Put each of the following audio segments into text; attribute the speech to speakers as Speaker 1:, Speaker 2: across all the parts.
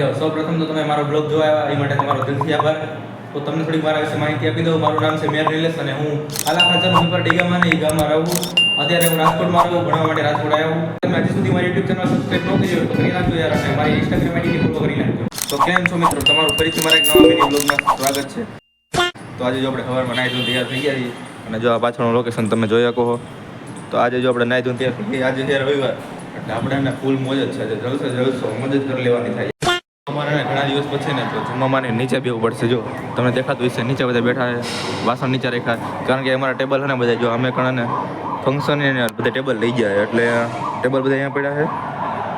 Speaker 1: જાઓ. સૌ પ્રથમ તો તમે મારો બ્લોગ જોવા આવ્યા, એ માટે તમારો દિલથી આભાર. તો તમને થોડીક મારા વિશે માહિતી આપી દઉં. મારું નામ છે મેર રિલેસ અને હું આલા ખાચર ઉપર ડીગામાં ને એ ગામમાં રહું અત્યારે હું રાજકોટમાં રહું, ભણવા માટે રાજકોટ આવ્યો તમે હજી સુધી મારી યુટ્યુબ ચેનલ સબસ્ક્રાઈબ ન કરી હોય તો કરી નાખજો યાર અને મારી ઇન્સ્ટાગ્રામ આઈડી ફોલો કરી નાખજો. તો કેમ છો મિત્રો? તમારું ફરીથી મારા એક નવા મિની બ્લોગમાં સ્વાગત છે. તો આજે જો આપણે ખબરમાં નાહી ધોઈને તૈયાર થઈ ગયા છીએ અને જો આ પાછળનું લોકેશન તમે જોઈ શકો છો. તો આજે જો આપણે નાહી ધોઈને તૈયાર થઈ આજે છે રવિવાર, એટલે આપણે ફૂલ મોજ જ છે. આજે જલસો જલસો મોજ જ કરી લેવાની થાય. ઘણા દિવસ પછી ને, તો જમવામાં નીચે બેવું પડશે. જો, તમને દેખાતું હશે, નીચે બધા બેઠા વાસણ નીચે રાખ્યા કારણ કે અમારા ટેબલ છે ને બધા, જો અમે ઘણાને ફંક્શન ને બધા ટેબલ લઈ ગયા એટલે ટેબલ બધા અહીંયા પડ્યા છે.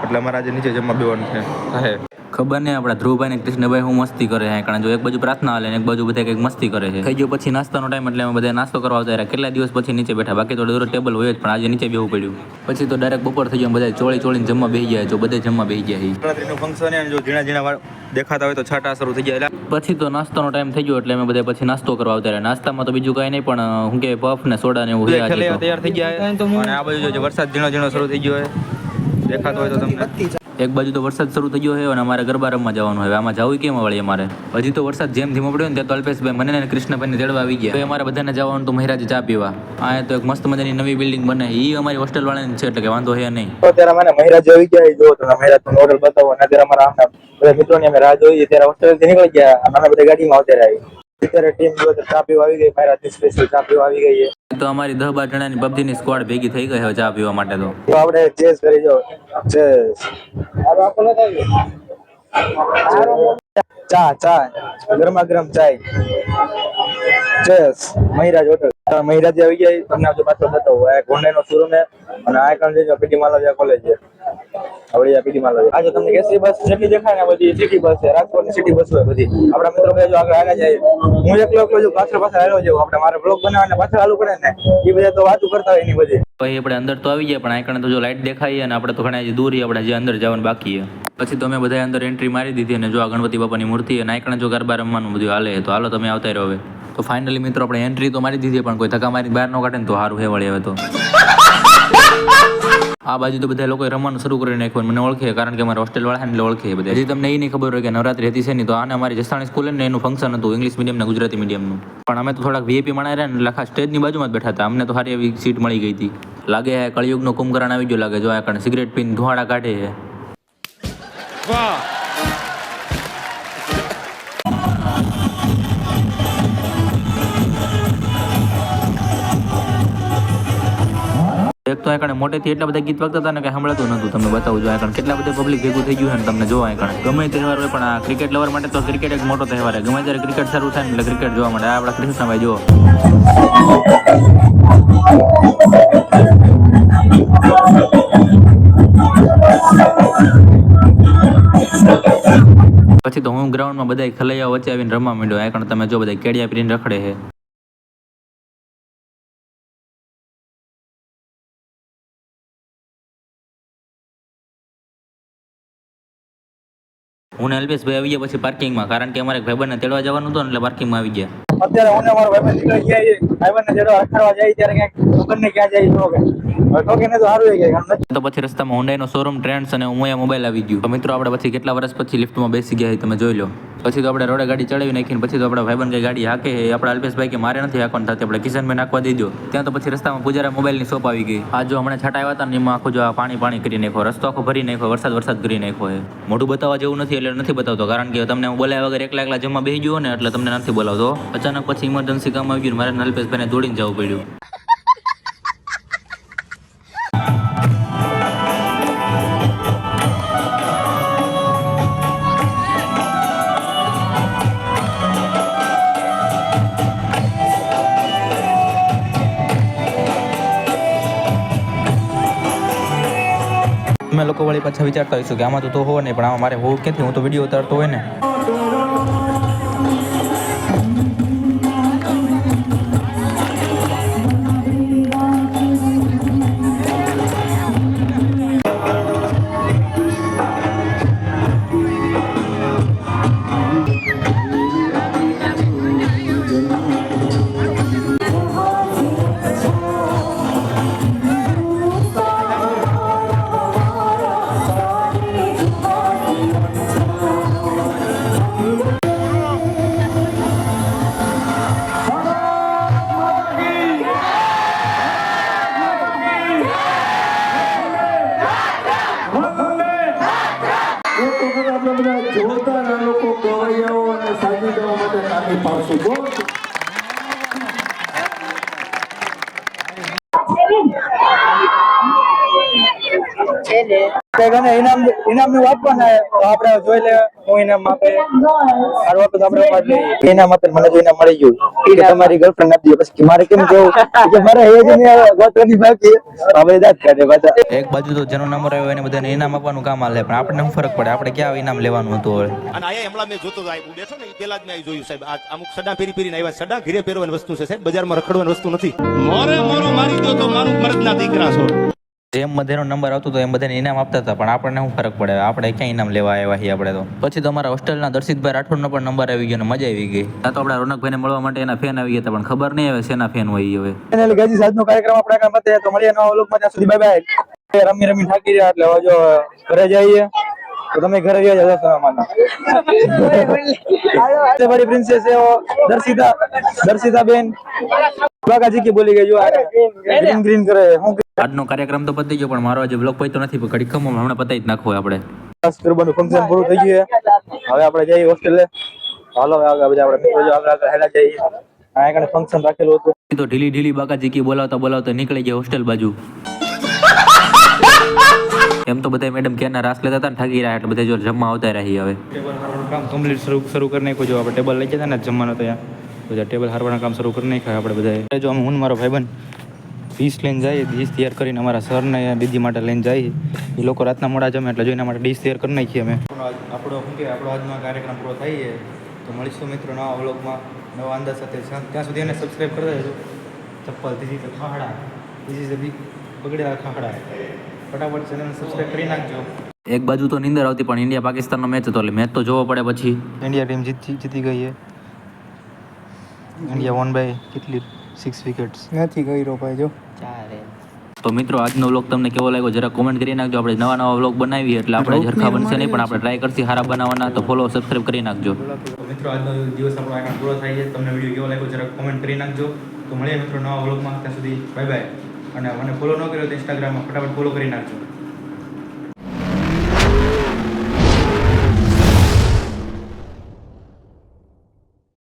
Speaker 1: એટલે અમારે આજે નીચે જમવા બેવાનું છે. થાય
Speaker 2: ખબર નહીં આપણા ધ્રુવભાઈ ને કૃષ્ણભાઈ હું મસ્તી કરે છે. કારણ જો એક બાજુ પ્રાર્થના હાલે એક બાજુ બધા કંઈક મસ્તી કરે છે. થઈ ગયો પછી નાસ્તાનો ટાઈમ એટલે અમે બધા નાસ્તો કરવા આવતા રહ્યા. કેટલા દિવસ પછી નીચે બેઠા? બાકી તો દરરોજ ટેબલ હોય જ પણ આજે નીચે બેવું પડ્યું. પછી તો ડાયરેક્ટ બપોર થઈ ગયો બધા ચોળી ચોળીને જમવા બેસી ગયા જો બધા જમવા બેસી ગયા છે.
Speaker 1: નવરાત્રીનું ફંક્શન છે જો ઝીણા ઝીણા વાળ દેખાતા હોય તો છાટા શરૂ થઈ જાય. એટલે
Speaker 2: પછી તો નાસ્તાનો ટાઈમ થઈ ગયો એટલે અમે બધા પછી નાસ્તો કરવા આવતા રહ્યા. નાસ્તામાં તો બીજું કાંઈ નહીં પણ હું શું કે પફ ને સોડા ને એવું.
Speaker 1: તૈયાર થઈ ગયા અને આ બાજુ જો વરસાદ ઝીણો ઝીણો શરૂ થઈ ગયો હોય દેખાતો હોય તો તમને.
Speaker 2: એક બાજુ તો વરસાદ શરૂ થઈ ગયો હોય અને અમારે ગરબા રમવા જવાનું હોય આમાં જવું કેમ વળી અમારે? હજી તો વરસાદ જેમ ધીમો પડ્યો ને ત્યાં તો અલ્પેશભાઈ મને અને કૃષ્ણભાઈને તેડવા આવી ગયા. તો અમારે બધાને જવાનું તો મહિરાજે ચા પીવા. આ તો એક મસ્ત મજાની નવી બિલ્ડિંગ બને એ અમારી હોસ્ટેલ વાળાની છે, એટલે કે વાંધો હે નહીં.
Speaker 1: તો અત્યારે મને મહિરાજ આવી ગયા જો તમે મહિરાજનું હોટલ બતાવો. અને અત્યારે અમારા બધા મિત્રોની અમે રાહ જોઈએ. ત્યારે હોસ્ટેલ નીકળી ગયા. અમે બધા ગાડીમાં અત્યારે આવી અત્યારે ટીમ જો તો ચા પીવા આવી ગઈ મહિરાજની સ્પેશિયલ ચા પીવા આવી ગઈ છે.
Speaker 2: તો અમારી દહ બાર જણાની પબજીની સ્ક્વોડ ભેગી થઈ ગઈ હવે ચા પીવા માટે તો.
Speaker 1: તો આપણે ચેસ કરી જો ચેસ. ચા ચા ગરમા ગરમ ચાય. Chess મહિરાજ hotel. મહિરાજ આવી ગયા તમને આજે પાછો થતો હોય ગોંડે નો શોરૂમ અને આ કામ છે પીટી માલવિયા કોલેજ છે. આવડી આ પીડી માલવિયા આજે તમને કેસરી બસ જેટલી દેખાય ને બધી સિટી બસ છે રાજકોટની સિટી બસ હોય બધી. આપણા મિત્રો જો આગળ આગળ જાય. હું એકલો એકલો જો પાછળ પાછળ આવ્યો જાઉં. આપણે મારે બ્લોગ બનાવવાને પાછળ હાલવું પડે ને. એ બધા તો વાતું કરતા હોય એની બધી.
Speaker 2: પછી આપણે અંદર તો આવી ગયા પણ આઈકણે તો જો લાઈટ દેખાય અને આપણે તો ઘણા જે દૂર આપણે જે અંદર જવાનું બાકી છે. પછી તો અમે બધા અંદર એન્ટ્રી મારી દીધી અને જો આ ગણપતિ બાપાની મૂર્તિ અને આઈકણે જો ગરબા રમવાનું બધું હાલે તો હાલો તમે આવતા રહ્યો હવે. તો ફાઇનલી મિત્રો આપણે એન્ટ્રી તો મારી દીધી પણ કોઈ ધક્કા મારી બહાર ન કાઢે ને તો સારું હે વળી હવે તો. આ બાજુ તો બધા લોકોએ રમવાનું શરૂ કરી નાખ્યું મને ઓળખે, કારણ કે અમારા હોસ્ટેલ વાળા એટલે ઓળખે બધા હજી તમને એ નહીં ખબર હોય કે નવરાત્રી હતી છે ને તો આને અમારી જસાણી સ્કૂલ ને એનું ફંક્શન હતું ઇંગ્લિશ મીડિયમ ને ગુજરાતી મીડિયમનું પણ અમે તો થોડાક વીએપી માણા રહ્યા ને લખા સ્ટેજની બાજુમાં જ બેઠા હતા. અમને તો સારી એવી સીટ મળી ગઈ હતી. લાગે આ કળિયુગનો કુંભકરણ આવી ગયો, લાગે જો આ કારણે સિગરેટ પીને ધુવાડા કાઢે છે એક તો આ મોટેથી એટલા બધા ગીત વાગતા હતા ને કે સાંભળાતું નતું તમને બતાવું જો આ કારણ કેટલા બધા પબ્લિક ભેગું થઈ ગયું છે તમને જોવા આ ગમે તહેવાર હોય પણ આ ક્રિકેટ લવર માટે તો ક્રિકેટ એક મોટો તહેવાર છે. ગમે ત્યારે ક્રિકેટ સારું થાય ને એટલે ક્રિકેટ જોવા માટે આ આપણા કૃષ્ણભાઈ જો પછી તો હું ગ્રાઉન્ડમાં બધા ખલૈયા વચ્ચે આવીને રમવા માંડ્યો. આ કારણ તમે જો બધા કેડિયા પીને રખડે છે. હું ને અલ્પેશભાઈ આવી ગયા પછી પાર્કિંગમાં કારણ કે અમારે એક ભાઈબંધને તેડવા જવાનું હતું એટલે પાર્કિંગમાં આવી ગયા.
Speaker 1: અત્યારે હું ને મારો ભાઈબંધ નીકળી ગયા છે ભાઈબંધને જેડો રખડવા જાય ત્યારે ક્યાંક નહીં ક્યાં જાય તો તો
Speaker 2: રસ્તામાં હુંડાઈનો શોરૂમ ટ્રેન્ડ્સ અને હું મોબાઈલ આવી ગયું. મિત્રો, આપણે પછી કેટલા વર્ષ પછી લિફ્ટમાં બેસી ગયા તમે જોઈ લો. પછી તો આપણે રોડે ગાડી ચડાવી નાખીને પછી તો આપણા ભાઈબંધ કઈ ગાડી હાકે આપણા અલ્પેશભાઈ કે મારે નથી હાકવાનું થતી, આપણે કિશનભાઈ નાખવા દઈ તો પછી રસ્તામાં પૂજારા મોબાઈલની શોપ આવી ગઈ. આ જો હમણાં છાંટા આવ્યા હતા જો આ પાણી પાણી કરી નાખો રસ્તો આખો ભરી નાખો વરસાદ વરસાદ કરી નાખો મોઢું બતાવવા જેવું નથી એટલે નથી બતાવતો, કારણ કે તમને હું બોલાવ્યા વગર એકલા એકલા જમવા બેસી ગયો ને એટલે તમને નથી બોલાવતો. અચાનક પછી ઇમરજન્સી કામ આવી ગયું મારે નલપેશભાઈને દોડીને જવું પડ્યું.
Speaker 1: અમે લોકો વળી પાછા વિચારતા હોઈશું કે આમાં તો હોવો નહીં, પણ આમાં મારે હોવું ક્યાંથી? હું તો વીડિયો ઉતારતો હોય ને.
Speaker 3: લોકો ગવાઈઓ અને
Speaker 4: સાજી દેવા માટે કાઢી પાડશું. બોલ. ઇનામ ઇનામનું આપવાના તો આપણે જોઈ લે હું ઇનામ આપે. સારું આપે તો આપણે ઉપાડ લઈએ. ઇનામ આપે મને તો ઇનામ મળી ગયું. કે તમારી ગર્લફ્રેન્ડ આપી દીધી. કે મારે કેમ કેવું કે મારે એ જ નહીં ગોતવાની બાકી. હવે દાદ કાઢે બધા
Speaker 2: એક બાજુ તો જેનો નંબર આવ્યો એને બધાને ઇનામ આપવાનું કામ આલે પણ આપણને ફરક પડે આપણે ક્યાં ઇનામ લેવાનું હતું હવે?
Speaker 5: અને આયા હમણાં મેં જોતો હતો, આ હું બેઠો ને પેલા જ મેં જોયું સાહેબ. આ અમુક સડા ફેરી ફેરીને આવ્યા સડા ઘીરે પહેરવાની વસ્તુ છે સાહેબ. બજારમાં રખડવાની વસ્તુ નથી. મોરે મોરો મારી દો તો મારું મરદના દીકરા છો.
Speaker 2: જેમ બધાનો નંબર આવતો હતો એમ બધાને ઇનામ આપતા હતા, પણ આપણને શું ફરક પડે? આપણે ક્યાં ઇનામ લેવા આવ્યા છીએ આપણે તો? પછી તો અમારા હોસ્ટેલના દર્શિતભાઈ રાઠોડનો પણ નંબર આવી ગયો મજા આવી ગઈ. ત્યાં તો આપણા રોનકભાઈને મળવા માટે એના ફેન આવી ગયા હતા, પણ ખબર નહીં હવે શેના ફેન હોય હવે.
Speaker 4: એને ગાજી સાહેબનો કાર્યક્રમ આપણે કામ પતે તો મળીએ નવા ત્યાં સુધી બાય બાય રમી રમી થાકી રહ્યા એટલે હવે જો ઘરે જઈએ. તમે ઘરે રહ્યા જજો તમારા બડી પ્રિન્સેસ છે દર્શિતા દર્શિતા બેન કાકાજી કે બોલી ગઈ ગ્રીન ગ્રીન કરે. હું
Speaker 2: આજનો કાર્યક્રમ તો પતી ગયો પણ મારો આજે બ્લોગ પહોંચતો નથી પણ કડી ખમો હમણાં પતાવી જ નાખો આપણે.
Speaker 4: ખાસ ફંક્શન પૂરું થઈ ગયું હવે આપણે જઈએ હોસ્ટેલે હાલો આગળ બધા આપણે મિત્રો આગળ આગળ હેલા જઈએ. આ કણે ફંક્શન રાખેલું હતું.
Speaker 2: તો ઢીલી ઢીલી બાકાજી કે બોલાવતા બોલાવતા નીકળી ગયા હોસ્ટેલ બાજુ. એમ તો બધા મેડમ ક્યારના રાસ લેતા હતા ને થાકી રહ્યા એટલે બધા જો જમવા આવતા રહી હવે.
Speaker 1: કામ કમ્પ્લીટ શરૂ શરૂ કરી નાખ્યું જો આપણે ટેબલ લઈ જતા ને જમવાનું તો ત્યાં બધા ટેબલ હારવાના કામ શરૂ કરી નાખ્યા આપણે બધા જો અમે હું મારો ભાઈબંધ ડીશ લઈને જઈએ ડીશ તૈયાર કરીને અમારા સરને દીદી માટે લઈને જઈએ. એ લોકો રાતના મોડા જમે એટલે જોઈને માટે ડીશ તૈયાર કરી નાખીએ અમે. આપણો શું કે આપણો આજનો કાર્યક્રમ પૂરો થઈએ તો મળીશું મિત્રો નવા વ્લોગમાં નવા અંદાજ સાથે. ત્યાં સુધી એને સબસ્ક્રાઈબ કરી દેજો. ચપ્પલ ધીજી તો ખાડા છે બગડેલા ખાહડા ફટાફટ ચેનલ સબસ્ક્રાઈબ કરી નાખજો.
Speaker 2: એક બાજુ તો નિંદર આવતી પણ ઇન્ડિયા પાકિસ્તાનનો મેચ હતો એટલે મેચ તો જોવો પડે પછી.
Speaker 1: ઇન્ડિયા ટીમ જીતી જીતી ગઈ છે ઇન્ડિયા વન બાય કેટલી? સિક્સ વિકેટ્સ
Speaker 4: નથી ગઈ ભાઈ જો.
Speaker 2: તો મિત્રો આજનો વ્લોગ તમને કેવો લાગ્યો જરા કોમેન્ટ કરી નાખજો. આપણે નવા નવા વ્લોગ બનાવીએ એટલે આપણે ઝરખા બનશે નહીં પણ આપણે ટ્રાય કરશી સારા બનાવવાના તો ફોલો સબસ્ક્રાઈબ કરી નાખજો.
Speaker 1: મિત્રો આજનો દિવસ આપણો આગળ પૂરો થાય છે. તમને વીડિયો કેવો લાગ્યો જરા કોમેન્ટ કરી નાખજો. તો મળીએ મિત્રો નવા વ્લોગમાં ત્યાં સુધી બાય બાય અને મને ફોલો ન કર્યો તો ઇન્સ્ટાગ્રામમાં ફટાફટ ફોલો કરી નાખજો.